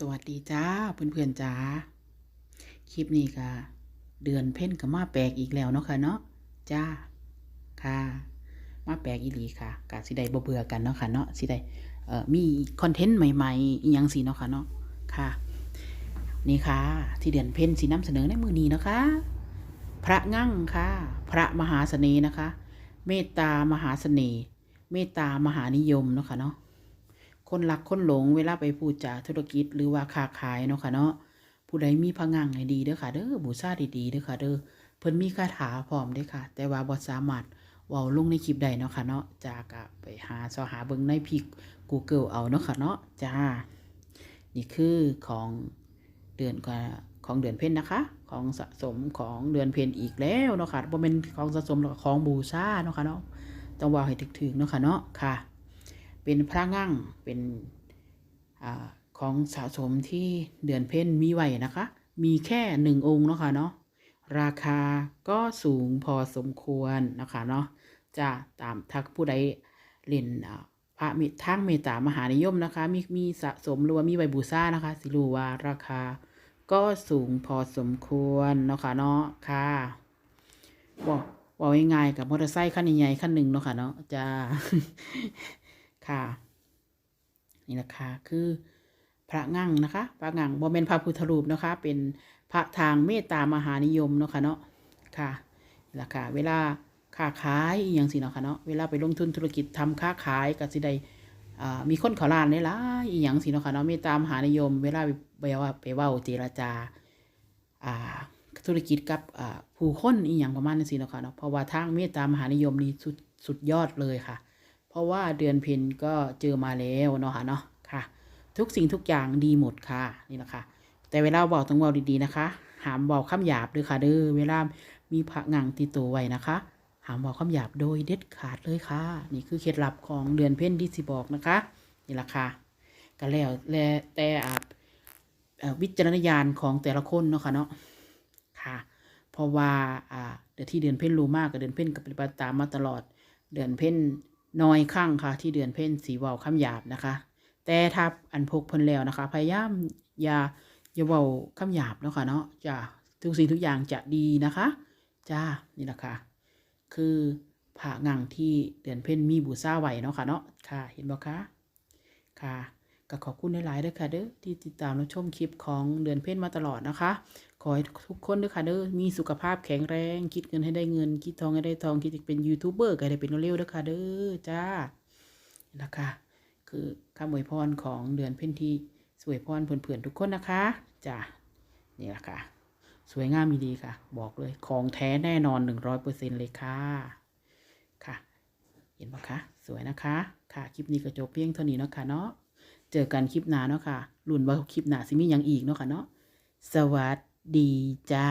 สวัสดีจ้าเพื่อนๆจ้าคลิปนี้ก็เดือนเพ่นกับมาแปลกอีกแล้วเนาะค่ะเนาะจ้าค่ะ มาแปลกอีหลีค่ะกะสิได้บ่เบื่อกันเนาะค่ะเนาะสิได้เอ่อมีคอนเทนต์ใหม่ๆอีหยังสิเนาะค่ะเนาะค่ะ นี่ค่ะ ที่เดือนเพ่นสินำเสนอในมือนี้นะคะ พระงั่งค่ะ พระมหาเสน่ห์นะคะ เมตตามหาเสน่ห์เมตตามหานิยมเนาะค่ะเนาะ คนรักคนหลงเวลาไปพูดจาธุรกิจหรือว่าค้าขายเนาะค่ะเนาะผู้ใดมีพงังให้ดีเด้อค่ะเด้อบูชาดีๆเด้อค่ะเด้อเพิ่นมีคาถาพร้อมเด้อค่ะ แต่ว่าบ่สามารถเว้าลงในคลิปใดเนาะค่ะเนาะจากะไปหาซอหาเบิ่งในพิก Google เอาเนาะค่ะเนาะจ้า นี่คือของเดือนกว่าของเดือนเพ็ญนะคะ ของสะสมของเดือนเพ็ญอีกแล้วเนาะค่ะบ่แม่นของสะสมหรอกของบูชาเนาะค่ะเนาะต้องว่าให้ถึกๆเนาะค่ะเนาะค่ะ เป็นพระงั่งเป็นอของสะสมที่เดือนเพ็ญมีไว้นะคะ มีแค่หนึ่งองค์เนาะค่ะเนาะราคาก็สูงพอสมควรนะคะเนาะจะตามทักผู้ใดเล่นพระมิทางเมตตามหานิยมนะคะ มีมีสะสมหรือว่ามีใบบูซ่านะคะ สิรูว่าราคาก็สูงพอสมควรเนาะค่ะเนาะค่ะบอกบอกง่ายๆกับมอเตอร์ไซค์คันใหญ่ๆคันหนึ่งเนาะค่ะเนาะจะ ค่ะ นี่นะคะคือพระงั่งนะคะ พระงั่งบ่เป็นพระพุทธรูปนะคะ เป็นพระทางเมตตามหานิยมเนาะค่ะเนาะค่ะนี่แหละค่ะ เวลาค้าขายอย่างสิเนาะค่ะเนาะเวลาไปลงทุนธุรกิจทำค้าขายก็สิได้มีคนเขาล้านหลายๆอีหยังสิเนาะค่ะเนาะเมตตามหานิยม เวลาไปว่าไปว้าเจรจาอ่าธุรกิจกับผู้คนอีหยังประมาณนั้นสิเนาะค่ะเนาะเพราะว่าทางเมตตามหานิยมนี่สุดสุดยอดเลยค่ะ ราะว่าเดือนเพ็ญก็เจอมาแล้วเนาะค่ะเนาะค่ะ ทุกสิ่งทุกอย่างดีหมดค่ะนี่นะคะ แต่เวลาบอกต้องบอกดีๆนะคะหามบอกคำหยาบด้วยค่ะเด้อเวลามีพระงังติดตัวไว้นะคะหามบอกคำหยาบโดยเด็ดขาดเลยค่ะ นี่คือเคล็ดลับของเดือนเพ็ญที่สิบอกนะคะนี่ละค่ะก็แล้วแต่อ่าเอ่อวิจารณญาณของแต่ละคนเนาะค่ะเนาะค่ะ เพราะว่าอ่าเดือนที่เดือนเพ็ญรู้มากกับเดือนเพ็ญกับปฏิบัติตามมาตลอดเดือนเพ็ญ น้อยข้างค่ะ ที่เดือนเพ่นสีเว้าคำหยาบนะคะ แต่ถ้าอันพกเพิ่นแล้วนะคะ พยายามอย่าอย่าเว้าคำหยาบเนาะค่ะเนาะจ้าทุกสิ่งทุกอย่างจะดีนะคะจ้านี่แหละค่ะ คือผ่างังที่เดือนเพ่นมีบูซ่าไหวเนาะค่ะเนาะค่ะ เห็นบ่คะค่ะ ก็ขอบคุณหลายๆเด้อค่ะเด้อที่ติดตามและชมคลิปของเดือนเพ็ญมาตลอดนะคะ ขอให้ทุกคนด้อค่ะเด้อมีสุขภาพแข็งแรงคิดเงินให้ได้เงิน คิดทองให้ได้ทองคิดจะเป็นยูทูบเบอร์ก็ได้เป็นเร็วๆเด้อค่ะเด้อจ้านี่แหละค่ะคือคำอวยพรของเดือนเพ็ญที่สวยพรเพื่อนๆทุกคนนะคะจ้ะนี่แหละค่ะ สวยงามมีดีค่ะ บอกเลยของแท้แน่นอนหนึ่งร้อยเปอร์เซ็นเลยค่ะค่ะ เห็นปะคะ สวยนะคะ ค่ะ คลิปนี้ก็จบเพียงเท่านี้เนาะค่ะเนาะ จอกันคลิปหน้าเนาะค่ะรุ่นว่าคลิปหน้าสิมีหยังอีกเนาะค่ะเนาะสวัสดีจ้า